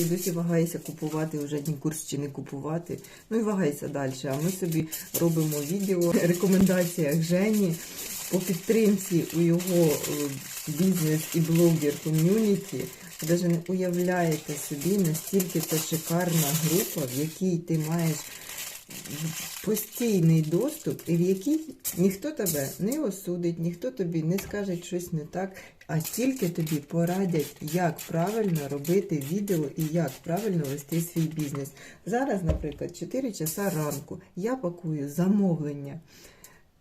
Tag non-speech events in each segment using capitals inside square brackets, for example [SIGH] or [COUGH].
й досі вагається купувати вже ні курс чи не купувати. Ну і вагається далі. А ми собі робимо відео [LAUGHS] рекомендаціях Жені по підтримці у його е, бізнес і блогер ком'юніті. Навіть не уявляєте собі, настільки це шикарна група, в якій ти маєш постійний доступ, і в який ніхто тебе не осудить, ніхто тобі не скаже щось не так, а тільки тобі порадять, як правильно робити відео і як правильно вести свій бізнес. Зараз, наприклад, 4 часа ранку я пакую замовлення.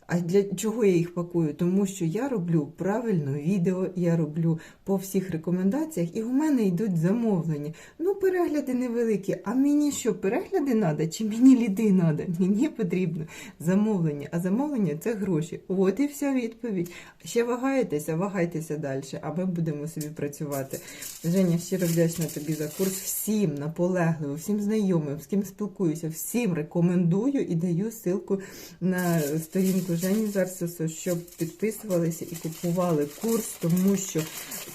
А для чого я їх пакую? Тому що я роблю правильно відео, я роблю по всіх рекомендаціях, і у мене йдуть замовлення. Ну, перегляди невеликі. А мені що, перегляди треба, чи мені ліди треба? Мені потрібно замовлення. А замовлення це гроші. От і вся відповідь. Ще вагаєтеся, вагайтеся далі, а ми будемо собі працювати. Женя, щиро вдячна тобі за курс. Всім наполегливо, всім знайомим, з ким спілкуюся, всім рекомендую і даю ссылку на сторінку Жені Зарсосу, щоб підписувалися і купували курс, тому що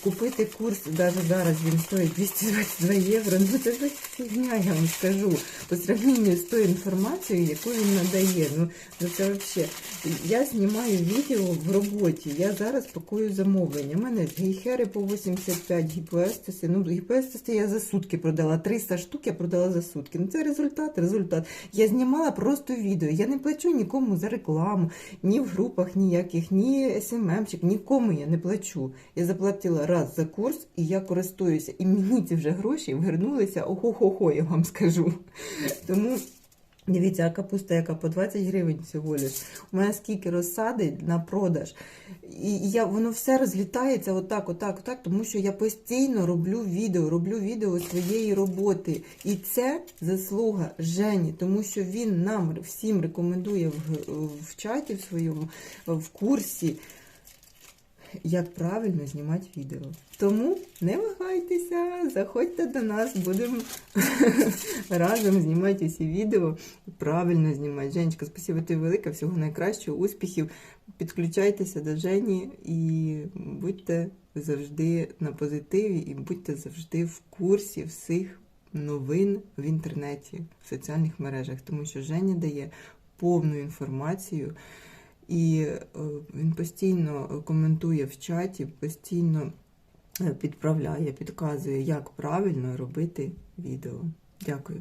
купити курс навіть зараз він стоїть 222 євро. Ну це ж фігня, я вам скажу. По сравненню з тою інформацією, яку він надає. Ну ну це взагалі. Я знімаю відео в роботі. Я зараз пакую замовлення. У мене гейхери по 85 гіпоестеси. Ну, гіпоестеси я за сутки продала. 300 штук я продала за сутки. Ну це результат, результат. Я знімала просто відео. Я не плачу нікому за рекламу, ні в групах ніяких, ні СММчик, нікому я не плачу. Я заплатила раз за курс, і я користуюся. І мені ці вже гроші вернулися охо-хо-хо, я вам скажу. Тому. Дивіться, а капуста, яка по 20 гривень всього лиш. У мене скільки розсади на продаж. І я, воно все розлітається отак, отак, отак, тому що я постійно роблю відео, роблю відео своєї роботи. І це заслуга Жені, тому що він нам всім рекомендує в, в чаті в своєму, в курсі, як правильно знімати відео. Тому не вагайтеся, заходьте до нас, будемо [LAUGHS] разом знімати усі відео, правильно знімати. Женечка, спасибо тобі велике, всього найкращого, успіхів. Підключайтеся до Жені і будьте завжди на позитиві, і будьте завжди в курсі всіх новин в інтернеті, в соціальних мережах, тому що Женя дає повну інформацію. І е, він постійно коментує в чаті, постійно е, підправляє, підказує, як правильно робити відео. Дякую.